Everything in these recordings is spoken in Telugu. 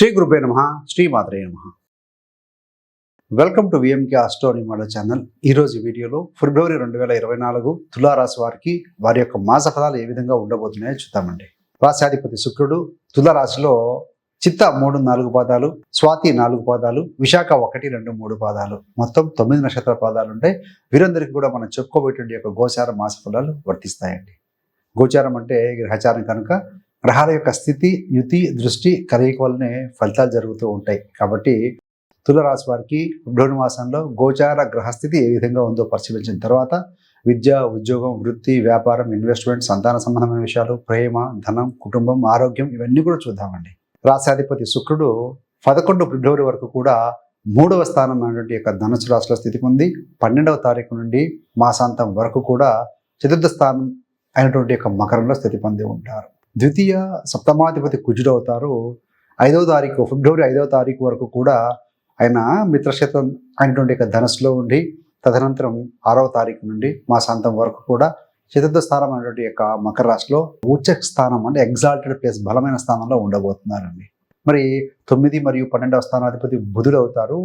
శ్రీ గురుపే నమ శ్రీమాత్రే నమ. వెల్కమ్ టు విఎంకే ఆస్ట్రోని మోడల్ ఛానల్ ఈరోజు వీడియోలో ఫిబ్రవరి రెండు వేల ఇరవై నాలుగు తులారాశి వారికి వారి యొక్క మాస ఫలాలు ఏ విధంగా ఉండబోతున్నాయో చూద్దామండి. రాశాధిపతి శుక్రుడు తులారాశిలో చిత్త మూడు నాలుగు పాదాలు స్వాతి నాలుగు పాదాలు విశాఖ ఒకటి రెండు మూడు పాదాలు. మొత్తం తొమ్మిది నక్షత్ర పాదాలు ఉంటాయి వీరందరికీ కూడా మనం చెప్పుకోబోయేటువంటి యొక్క గోచార మాస ఫలాలు వర్తిస్తాయండి. గోచారం అంటే గ్రహచారం కనుక గ్రహాల యొక్క స్థితి యుతి దృష్టి కలయిక వల్లనే ఫలితాలు జరుగుతూ ఉంటాయి. కాబట్టి తులరాశి వారికి ఫిబ్రవరి మాసంలో గోచార గ్రహస్థితి ఏ విధంగా ఉందో పరిశీలించిన తర్వాత విద్య ఉద్యోగం వృత్తి వ్యాపారం ఇన్వెస్ట్మెంట్ సంతాన సంబంధమైన విషయాలు ప్రేమ ధనం కుటుంబం ఆరోగ్యం ఇవన్నీ కూడా చూద్దామండి. రాశాధిపతి శుక్రుడు పదకొండు ఫిబ్రవరి వరకు కూడా మూడవ స్థానం అనేటువంటి యొక్క ధనుసు రాశిలో స్థితికి ఉంది. పన్నెండవ తారీఖు నుండి మాసాంతం వరకు కూడా చతుర్థ స్థానం అయినటువంటి యొక్క మకరంలో స్థితి పొంది ఉంటారు. ద్వితీయ సప్తమాధిపతి కుజుడు అవుతారు. ఐదవ తారీఖు ఫిబ్రవరి ఐదవ తారీఖు వరకు కూడా ఆయన మిత్రక్షేత్రం అయినటువంటి యొక్క ధనస్సులో ఉండి తదనంతరం ఆరవ తారీఖు నుండి మాసాంతం వరకు కూడా చతుర్థ స్థానం అనేటువంటి యొక్క మకర రాశిలో ఉచ్చ స్థానం అంటే ఎగ్జాల్టెడ్ ప్లేస్ బలమైన స్థానంలో ఉండబోతున్నారండి. మరి తొమ్మిది మరియు పన్నెండవ స్థానాధిపతి బుధుడు అవుతారు.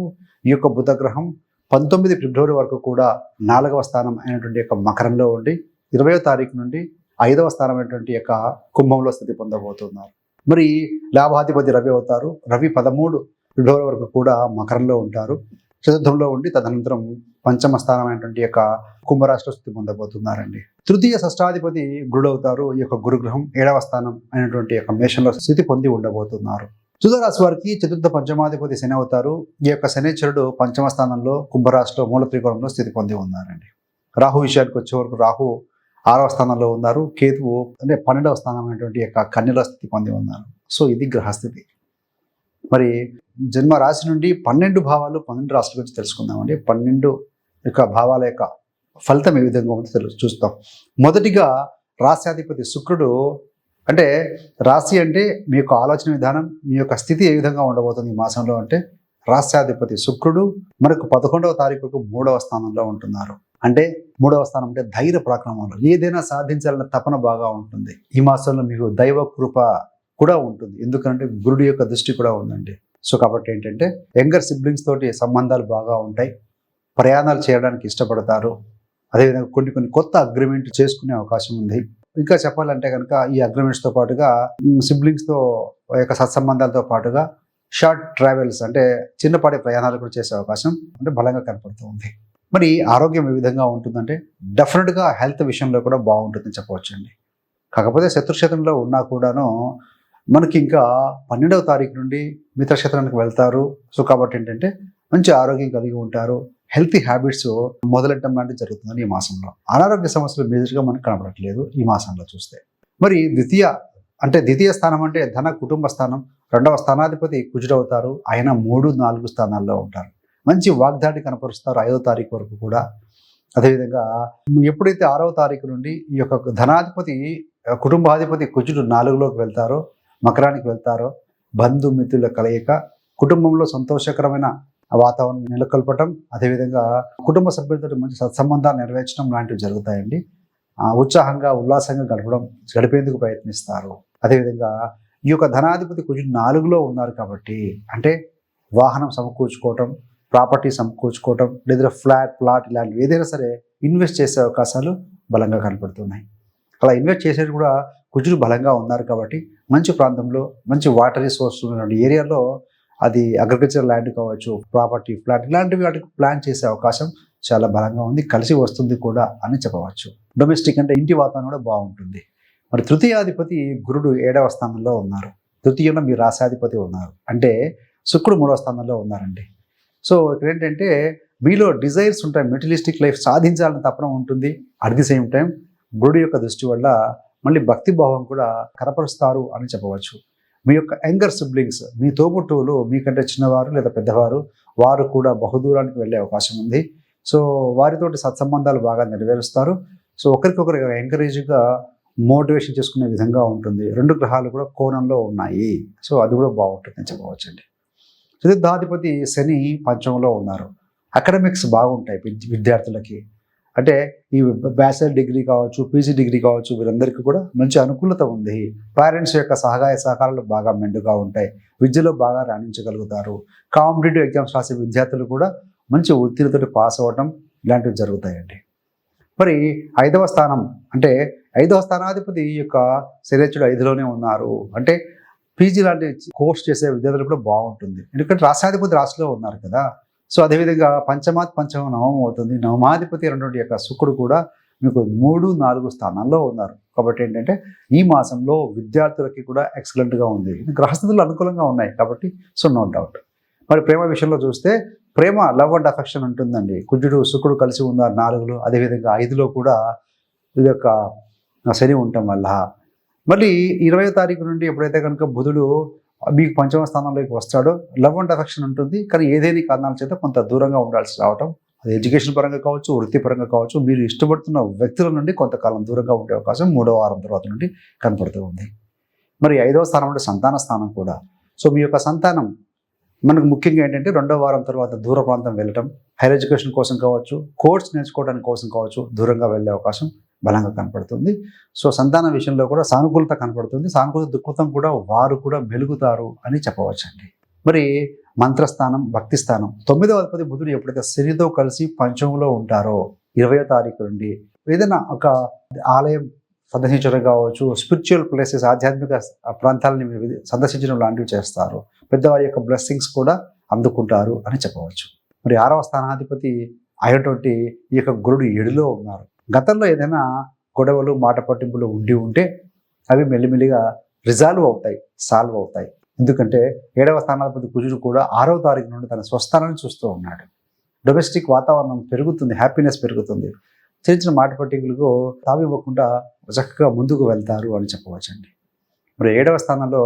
ఈ యొక్క బుధ గ్రహం పంతొమ్మిది ఫిబ్రవరి వరకు కూడా నాలుగవ స్థానం అయినటువంటి యొక్క మకరంలో ఉండి ఇరవయో తారీఖు నుండి ఐదవ స్థానమైనటువంటి యొక్క కుంభంలో స్థితి పొందబోతున్నారు. మరి లాభాధిపతి రవి అవుతారు. రవి పదమూడు ఫిబ్రవరి వరకు కూడా మకరంలో ఉంటారు. చతుర్థంలో ఉండి తదనంతరం పంచమ స్థానమైనటువంటి యొక్క కుంభరాశిలో స్థితి పొందబోతున్నారండి. తృతీయ షష్టాధిపతి గురుడు అవుతారు. ఈ యొక్క గురుగ్రహం ఏడవ స్థానం అయినటువంటి యొక్క మేషంలో స్థితి పొంది ఉండబోతున్నారు. తులరాశి వారికి చతుర్థ పంచమాధిపతి శని అవుతారు. ఈ యొక్క శనిచరుడు పంచమ స్థానంలో కుంభరాశిలో మూల త్రికోణంలో స్థితి పొంది ఉన్నారండి. రాహు విషయానికి వచ్చే వరకు రాహు ఆరవ స్థానంలో ఉన్నారు. కేతువు అంటే పన్నెండవ స్థానం అనేటువంటి యొక్క కన్యల స్థితి పొంది ఉన్నారు. సో ఇది గ్రహస్థితి. మరి జన్మ రాశి నుండి పన్నెండు భావాలు పన్నెండు రాశుల గురించి తెలుసుకుందామండి. పన్నెండు యొక్క భావాల యొక్క ఫలితం ఏ విధంగా ఉందో తెలుసు చూస్తాం. మొదటిగా రాశ్యాధిపతి శుక్రుడు అంటే రాశి అంటే మీ యొక్క ఆలోచన విధానం మీ యొక్క స్థితి ఏ విధంగా ఉండబోతుంది ఈ మాసంలో అంటే రాష్ట్రాధిపతి శుక్రుడు మనకు పదకొండవ తారీఖుకు మూడవ స్థానంలో ఉంటున్నారు. అంటే మూడవ స్థానం అంటే ధైర్య ప్రాక్రమంలో ఏదైనా సాధించాలన్న తపన బాగా ఉంటుంది. ఈ మాసంలో మీకు దైవ కృప కూడా ఉంటుంది. ఎందుకంటే గురుడు యొక్క దృష్టి కూడా ఉందండి. సో కాబట్టి ఏంటంటే యంగర్ సిబ్లింగ్స్ తోటి సంబంధాలు బాగా ఉంటాయి. ప్రయాణాలు చేయడానికి ఇష్టపడతారు. అదేవిధంగా కొన్ని కొన్ని కొత్త అగ్రిమెంట్ చేసుకునే అవకాశం ఉంది. ఇంకా చెప్పాలంటే కనుక ఈ అగ్రిమెంట్స్తో పాటుగా సిబ్లింగ్స్తో యొక్క సత్సంబంధాలతో పాటుగా షార్ట్ ట్రావెల్స్ అంటే చిన్నపాటి ప్రయాణాలు కూడా చేసే అవకాశం అంటే బలంగా కనపడుతూ ఉంది. మరి ఆరోగ్యం ఏ విధంగా ఉంటుందంటే డెఫినెట్గా హెల్త్ విషయంలో కూడా బాగుంటుందని చెప్పవచ్చండి. కాకపోతే శత్రుక్షేత్రంలో ఉన్నా కూడాను మనకి ఇంకా పన్నెండవ తారీఖు నుండి మిత్రక్షేత్రానికి వెళ్తారు. సో కాబట్టి ఏంటంటే మంచి ఆరోగ్యం కలిగి ఉంటారు. హెల్తీ హ్యాబిట్స్ మొదలెట్టడం లాంటివి జరుగుతుందని ఈ మాసంలో. అనారోగ్య సమస్యలు మేజర్గా మనకు కనబడట్లేదు ఈ మాసంలో చూస్తే. మరి ద్వితీయ అంటే ద్వితీయ స్థానం అంటే ధన కుటుంబ స్థానం రెండవ స్థానాధిపతి కుజుడవుతారు ఆయన మూడు నాలుగు స్థానాల్లో ఉంటారు. మంచి వాగ్దాటి కనపరుస్తారు ఐదో తారీఖు వరకు కూడా. అదేవిధంగా ఎప్పుడైతే ఆరవ తారీఖు నుండి ఈ యొక్క ధనాధిపతి కుటుంబాధిపతి కుజుడు నాలుగులోకి వెళ్తారో మకరానికి వెళ్తారో బంధుమిత్రుల కలయిక కుటుంబంలో సంతోషకరమైన వాతావరణం నెలకొల్పటం అదేవిధంగా కుటుంబ సభ్యులతో మంచి సత్సంబంధాలు నెరవేర్చడం లాంటివి జరుగుతాయండి. ఉత్సాహంగా ఉల్లాసంగా గడపడం గడిపేందుకు ప్రయత్నిస్తారు. అదేవిధంగా ఈ యొక్క ధనాధిపతి కుజుడు నాలుగులో ఉన్నారు కాబట్టి అంటే వాహనం సమకూర్చుకోవటం ప్రాపర్టీ సమకూర్చుకోవటం లేదా ఫ్లాట్ ప్లాట్ ఇలాంటివి ఏదైనా సరే ఇన్వెస్ట్ చేసే అవకాశాలు బలంగా కనపడుతున్నాయి. అలా ఇన్వెస్ట్ చేసేది కూడా కుజులు బలంగా ఉన్నారు కాబట్టి మంచి ప్రాంతంలో మంచి వాటర్ రిసోర్స్ ఉన్నటువంటి ఏరియాలో అది అగ్రికల్చర్ ల్యాండ్ కావచ్చు ప్రాపర్టీ ఫ్లాట్ ఇలాంటివి వాటికి ప్లాన్ చేసే అవకాశం చాలా బలంగా ఉంది కలిసి వస్తుంది కూడా అని చెప్పవచ్చు. డొమెస్టిక్ అంటే ఇంటి వాతావరణం కూడా బాగుంటుంది. మరి తృతీయాధిపతి గురుడు ఏడవ స్థానంలో ఉన్నారు. తృతీయంలో మీ రాశాధిపతి ఉన్నారు. అంటే శుక్రుడు మూడవ స్థానంలో ఉన్నారండి. సో ఇక్కడ ఏంటంటే మీలో డిజైర్స్ ఉంటాయి మెటీరియలిస్టిక్ లైఫ్ సాధించాలని తపన ఉంటుంది. అట్ ది సేమ్ టైం గురుడు యొక్క దృష్టి వల్ల మళ్ళీ భక్తి భావం కూడా కనపరుస్తారు అని చెప్పవచ్చు. మీ యొక్క యంగర్ సిబ్లింగ్స్ మీ తోబుట్టువులు మీకంటే చిన్నవారు లేదా పెద్దవారు వారు కూడా బహుదూరానికి వెళ్ళే అవకాశం ఉంది. సో వారితోటి సత్సంబంధాలు బాగా నెరవేరుస్తారు. సో ఒకరికొకరు ఎంకరేజ్గా మోటివేషన్ చేసుకునే విధంగా ఉంటుంది. రెండు గ్రహాలు కూడా కోణంలో ఉన్నాయి. సో అది కూడా బాగుంటుంది అని చెప్పవచ్చండి. చతుర్థాధిపతి శని పంచమంలో ఉన్నారు. అకాడమిక్స్ బాగుంటాయి విద్యార్థులకి. అంటే ఈ బ్యాచిలర్ డిగ్రీ కావచ్చు పీజీ డిగ్రీ కావచ్చు వీరందరికీ కూడా మంచి అనుకూలత ఉంది. పేరెంట్స్ యొక్క సహాయ సహకారాలు బాగా మెండుగా ఉంటాయి. విద్యలో బాగా రాణించగలుగుతారు. కాంపిటేటివ్ ఎగ్జామ్స్ రాసే విద్యార్థులు కూడా మంచి ఒత్తిడితో పాస్ అవ్వడం ఇలాంటివి జరుగుతాయండి. మరి ఐదవ స్థానం అంటే ఐదవ స్థానాధిపతి యొక్క శరీరుడు ఐదులోనే ఉన్నారు. అంటే పీజీ లాంటి కోర్స్ చేసే విద్యార్థులు కూడా బాగుంటుంది. ఎందుకంటే రాష్ట్రాధిపతి రాశిలో ఉన్నారు కదా. సో అదేవిధంగా పంచమాత్ పంచమ నవమం అవుతుంది. నవమాధిపతి రెండు యొక్క శుక్రుడు కూడా మీకు మూడు నాలుగు స్థానాల్లో ఉన్నారు. కాబట్టి ఏంటంటే ఈ మాసంలో విద్యార్థులకి కూడా ఎక్సలెంట్గా ఉంది. గ్రహస్థితులు అనుకూలంగా ఉన్నాయి కాబట్టి సో నో డౌట్ మరి ప్రేమ విషయంలో చూస్తే ప్రేమ లవ్ అండ్ అఫెక్షన్ ఉంటుందండి. కుజుడు శుక్రుడు కలిసి ఉన్నారు నాలుగులో. అదేవిధంగా ఐదులో కూడా ఇది యొక్క శని ఉండటం వల్ల. మళ్ళీ ఇరవై తారీఖు నుండి ఎప్పుడైతే కనుక బుధుడు మీకు పంచమ స్థానంలోకి వస్తాడో లవ్ అండ్ అఫెక్షన్ ఉంటుంది. కానీ ఏదేని కారణాల చేత కొంత దూరంగా ఉండాల్సి రావటం అది ఎడ్యుకేషన్ పరంగా కావచ్చు వృత్తిపరంగా కావచ్చు మీరు ఇష్టపడుతున్న వ్యక్తుల నుండి కొంతకాలం దూరంగా ఉండే అవకాశం మూడో వారం తర్వాత నుండి కనపడుతూ ఉంది. మరి ఐదవ స్థానం అంటే సంతాన స్థానం కూడా. సో మీ యొక్క సంతానం మనకు ముఖ్యంగా ఏంటంటే రెండో వారం తర్వాత దూర ప్రాంతం వెళ్ళటం హైయర్ ఎడ్యుకేషన్ కోసం కావచ్చు కోర్స్ నేర్చుకోవడానికి కోసం కావచ్చు దూరంగా వెళ్ళే అవకాశం బలంగా కనపడుతుంది. సో సంతాన విషయంలో కూడా సానుకూలత కనపడుతుంది. సానుకూలత దృక్పథం కూడా వారు కూడా మెలుగుతారు అని చెప్పవచ్చండి. మరి మంత్రస్థానం భక్తి స్థానం తొమ్మిదవ అధిపతి బుధుడు ఎప్పుడైతే శనితో కలిసి పంచమంలో ఉంటారో ఇరవయో తారీఖు నుండి ఏదైనా ఒక ఆలయం సందర్శించడం కావచ్చు స్పిరిచువల్ ప్లేసెస్ ఆధ్యాత్మిక ప్రాంతాలని సందర్శించడం లాంటివి చేస్తారు. పెద్దవారి యొక్క బ్లెస్సింగ్స్ కూడా అందుకుంటారు అని చెప్పవచ్చు. మరి ఆరవ స్థానాధిపతి అయినటువంటి ఈ యొక్క గురుడు ఏడులో ఉన్నారు. గతంలో ఏదైనా గొడవలు మాట పట్టింపులు ఉండి ఉంటే అవి మెల్లిమెల్లిగా రిజాల్వ్ అవుతాయి సాల్వ్ అవుతాయి. ఎందుకంటే ఏడవ స్థానాధిపతి కుజుడు కూడా ఆరవ తారీఖు నుండి తన స్వస్థానాన్ని చూస్తూ ఉన్నాడు. డొమెస్టిక్ వాతావరణం పెరుగుతుంది హ్యాపీనెస్ పెరుగుతుంది. చిన్న చిన్న మాట పట్టింపులకు తావివ్వకుండా చక్కగా ముందుకు వెళ్తారు అని చెప్పవచ్చండి. మరి ఏడవ స్థానంలో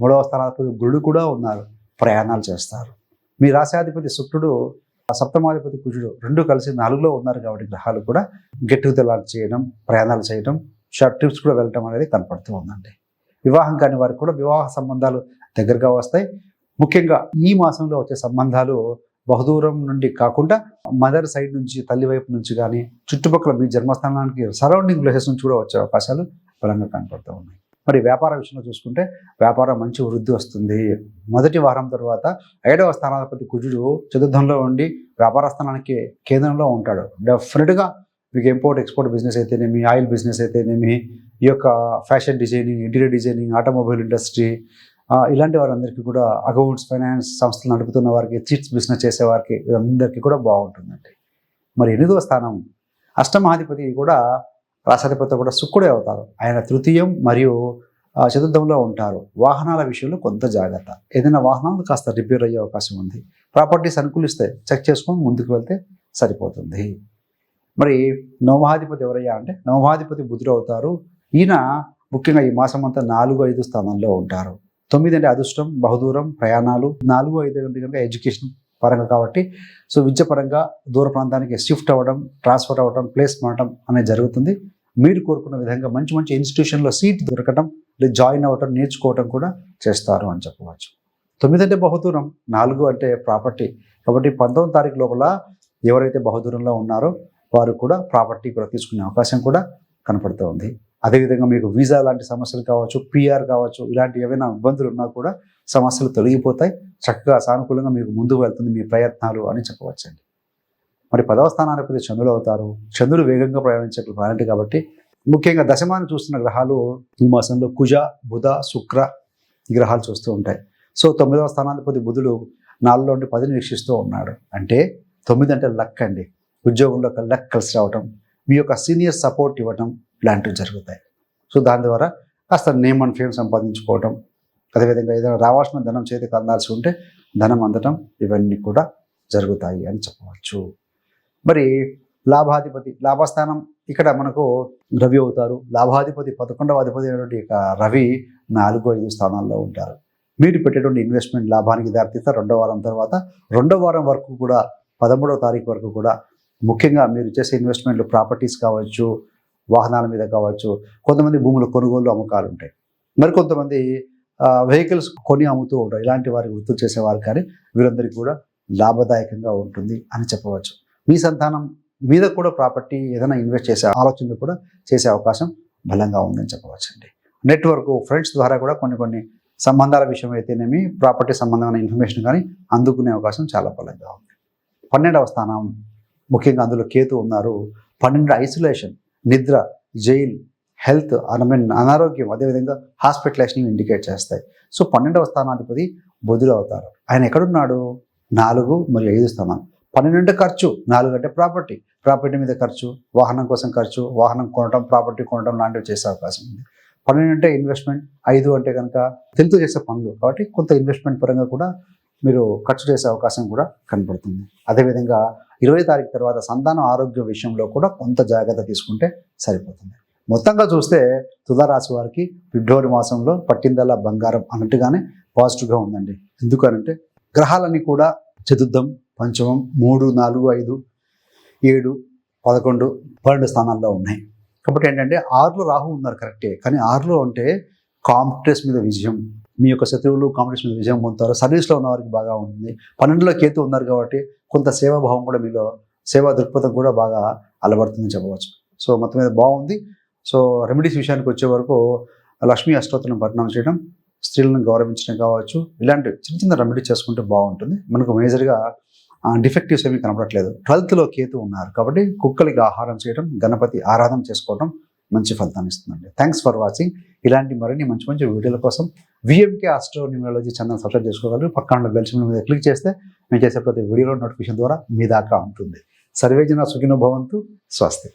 మూడవ స్థానాధిపతి గురుడు కూడా ఉన్నారు ప్రయాణాలు చేస్తారు. మీ రాశాధిపతి శుక్రుడు సప్తమాధిపతి కుజుడు రెండు కలిసి నాలుగులో ఉన్నారు కాబట్టి గ్రహాలు కూడా గెట్ టుగెదర్ చేయడం ప్రయాణాలు చేయడం షార్ట్ ట్రిప్స్ కూడా వెళ్ళటం అనేది కనపడుతూ ఉందండి. వివాహం కాని వారికి కూడా వివాహ సంబంధాలు దగ్గరగా వస్తాయి. ముఖ్యంగా ఈ మాసంలో వచ్చే సంబంధాలు బహుదూరం నుండి కాకుండా మదర్ సైడ్ నుంచి తల్లి వైపు నుంచి కానీ చుట్టుపక్కల మీ జన్మస్థానానికి సరౌండింగ్ ప్లేసెస్ నుంచి కూడా వచ్చే అవకాశాలు బలంగా కనపడుతూ ఉన్నాయి. మరి వ్యాపార విషయంలో చూసుకుంటే వ్యాపారం మంచి వృద్ధి వస్తుంది. మొదటి వారం తర్వాత ఐదవ స్థానాధిపతి కుజుడు చతుర్థంలో ఉండి వ్యాపార స్థానానికి కేంద్రంలో ఉంటాడు. డెఫినెట్గా మీకు ఇంపోర్ట్ ఎక్స్పోర్ట్ బిజినెస్ అయితేనేమి ఆయిల్ బిజినెస్ అయితేనేమి ఈ యొక్క fashion designing interior designing automobile industry ఇలాంటి వారందరికీ కూడా అకౌంట్స్ ఫైనాన్స్ సంస్థలు నడుపుతున్న వారికి చిట్స్ బిజినెస్ చేసే వారికి అందరికీ కూడా బాగుంటుందండి. మరి ఎనిమిదవ స్థానం అష్టమాధిపతి కూడా రాసాధిపతి కూడా శుక్రుడే అవుతారు. ఆయన తృతీయం మరియు చతుర్థంలో ఉంటారు. వాహనాల విషయంలో కొంత జాగ్రత్త. ఏదైనా వాహనాలు కాస్త రిపేర్ అయ్యే అవకాశం ఉంది. ప్రాపర్టీస్ అనుకూలిస్తాయి చెక్ చేసుకొని ముందుకు వెళ్తే సరిపోతుంది. మరి నవమాధిపతి ఎవరయ్యా అంటే నవమాధిపతి బుధుడు అవుతారు. ఈయన ముఖ్యంగా ఈ మాసం అంతా నాలుగు ఐదు స్థానంలో ఉంటారు. తొమ్మిది అంటే అదృష్టం బహుదూరం ప్రయాణాలు. నాలుగు ఐదు అంటే కనుక ఎడ్యుకేషన్ పరంగా కాబట్టి సో విద్య పరంగా దూర ప్రాంతానికి షిఫ్ట్ అవ్వడం ట్రాన్స్ఫర్ అవ్వడం ప్లేస్ మారడం అనేది జరుగుతుంది. మీరు కోరుకున్న విధంగా మంచి మంచి ఇన్స్టిట్యూషన్లో సీట్ దొరకటం లేదు జాయిన్ అవ్వటం నేర్చుకోవటం కూడా చేస్తారు అని చెప్పవచ్చు. తొమ్మిది అంటే బహుదూరం నాలుగు అంటే ప్రాపర్టీ కాబట్టి పంతొమ్మిది తారీఖు లోపల ఎవరైతే బహుదూరంలో ఉన్నారో వారు కూడా ప్రాపర్టీ కూడా తీసుకునే అవకాశం కూడా కనపడుతూ ఉంది. అదేవిధంగా మీకు వీసా లాంటి సమస్యలు కావచ్చు పిఆర్ కావచ్చు ఇలాంటి ఏవైనా ఇబ్బందులు ఉన్నా కూడా సమస్యలు తొలగిపోతాయి. చక్కగా సానుకూలంగా మీకు ముందుకు వెళ్తుంది మీ ప్రయత్నాలు అని చెప్పవచ్చండి. మరి పదవ స్థానాధిపతి చంద్రుడు అవుతారు. చంద్రుడు వేగంగా ప్రయాణించే ప్లానెట్ కాబట్టి ముఖ్యంగా దశమాన్ని చూస్తున్న గ్రహాలు ఈ మాసంలో కుజ బుధ శుక్ర ఈ గ్రహాలు చూస్తూ ఉంటాయి. సో తొమ్మిదవ స్థానాధిపతి బుధుడు నాలుగులో నుండి పదిని వీక్షిస్తూ ఉన్నాడు. అంటే తొమ్మిది అంటే లక్ అండి. ఉద్యోగంలో ఒక లక్ కలిసి రావటం మీ యొక్క సీనియర్ సపోర్ట్ ఇవ్వటం ఇలాంటివి జరుగుతాయి. సో దాని ద్వారా కాస్త నేమ్ అండ్ ఫేమ్ సంపాదించుకోవటం అదేవిధంగా ఏదైనా రావాల్సిన ధనం చేతికి అందాల్సి ఉంటే ధనం అందటం ఇవన్నీ కూడా జరుగుతాయి అని చెప్పవచ్చు. మరి లాభాధిపతి లాభస్థానం ఇక్కడ మనకు రవి అవుతారు. లాభాధిపతి పదకొండవ అధిపతి అయినటువంటి రవి నాలుగు ఐదు స్థానాల్లో ఉంటారు. మీరు పెట్టేటువంటి ఇన్వెస్ట్మెంట్ లాభానికి దారితీస్తే. రెండో వారం తర్వాత రెండో వారం వరకు కూడా పదమూడవ తారీఖు వరకు కూడా ముఖ్యంగా మీరు చేసే ఇన్వెస్ట్మెంట్లు ప్రాపర్టీస్ కావచ్చు వాహనాల మీద కావచ్చు కొంతమంది భూముల కొనుగోలు అమ్మకాలు ఉంటాయి. మరికొంతమంది వెహికల్స్ కొని అమ్ముతూ ఉంటారు. ఇలాంటి వారి వృత్తులు చేసేవారు కానీ వీరందరికీ కూడా లాభదాయకంగా ఉంటుంది అని చెప్పవచ్చు. మీ సంతానం మీద కూడా ప్రాపర్టీ ఏదైనా ఇన్వెస్ట్ చేసే ఆలోచనలు కూడా చేసే అవకాశం బలంగా ఉందని చెప్పవచ్చండి. నెట్వర్క్ ఫ్రెండ్స్ ద్వారా కూడా కొన్ని కొన్ని సంబంధాల విషయం అయితేనేమి ప్రాపర్టీ సంబంధమైన ఇన్ఫర్మేషన్ కానీ అందుకునే అవకాశం చాలా బలంగా ఉంది. పన్నెండవ స్థానం ముఖ్యంగా అందులో కేతు ఉన్నారు. పన్నెండు ఐసోలేషన్ నిద్ర జైల్ హెల్త్ అనమైన అనారోగ్యం అదేవిధంగా హాస్పిటలైజేషన్ ఇండికేట్ చేస్తాయి. సో పన్నెండవ స్థానాధిపతి బుధుడు అవుతారు. ఆయన ఎక్కడున్నాడు? నాలుగు మరియు ఐదు స్థానాలు. పన్నెండు ఖర్చు నాలుగు అంటే ప్రాపర్టీ. ప్రాపర్టీ మీద ఖర్చు వాహనం కోసం ఖర్చు వాహనం కొనడం ప్రాపర్టీ కొనడం లాంటివి చేసే అవకాశం ఉంది. పన్నెండు అంటే ఇన్వెస్ట్మెంట్ ఐదు అంటే కనుక తెలుగు చేసే పనులు. కాబట్టి కొంత ఇన్వెస్ట్మెంట్ పరంగా కూడా మీరు ఖర్చు చేసే అవకాశం కూడా కనపడుతుంది అదేవిధంగా ఇరవై తారీఖు తర్వాత సంతాన ఆరోగ్య విషయంలో కూడా కొంత జాగ్రత్త తీసుకుంటే సరిపోతుంది. మొత్తంగా చూస్తే తులారాశి వారికి ఫిబ్రవరి మాసంలో పట్టిందల్లా బంగారం అన్నట్టుగానే పాజిటివ్గా ఉందండి. ఎందుకనంటే గ్రహాలన్నీ కూడా చతుర్థం పంచమం మూడు నాలుగు ఐదు ఏడు పదకొండు పన్నెండు స్థానాల్లో ఉన్నాయి. కాబట్టి ఏంటంటే ఆరులో రాహు ఉన్నారు కరెక్టే. కానీ ఆరులో అంటే కాంపిటేస్ మీద విజయం. మీ యొక్క శత్రువులు కాంపిటీషన్ మీద విజయం పొందుతారు. సర్వీస్లో ఉన్న వారికి బాగా ఉంటుంది. పన్నెండులో కేతు ఉన్నారు కాబట్టి కొంత సేవాభావం కూడా మీలో సేవా దృక్పథం కూడా బాగా అలవడుతుందని చెప్పవచ్చు. సో మొత్తం మీద బాగుంది. సో రెమెడీస్ విషయానికి వచ్చే వరకు లక్ష్మీ అష్టోత్తరం పఠనం చేయడం స్త్రీలను గౌరవించడం కావచ్చు. ఇలాంటి చిన్న చిన్న రెమెడీ చేసుకుంటే బాగుంటుంది. మనకు మేజర్గా డిఫెక్టివ్స్ ఏమీ కనపడట్లేదు ట్వెల్త్లో కేతు ఉన్నారు కాబట్టి కుక్కలకి ఆహారం చేయడం గణపతి ఆరాధన చేసుకోవడం మంచి ఫలితాన్ని ఇస్తుందండి. థ్యాంక్స్ ఫర్ వాచింగ్ ఇలాంటి మరిన్ని మంచి మంచి వీడియోల కోసం VMK astro numerology channel subscribe చేసుకోగలరు. పక్కన బెల్ సింబల్ మీద క్లిక్ చేస్తే మేము చేసే ప్రతి వీడియోలో నోటిఫికేషన్ ద్వారా మీ దాకా ఉంటుంది. సర్వేజన సుఖినో భవంతు. స్వస్తి.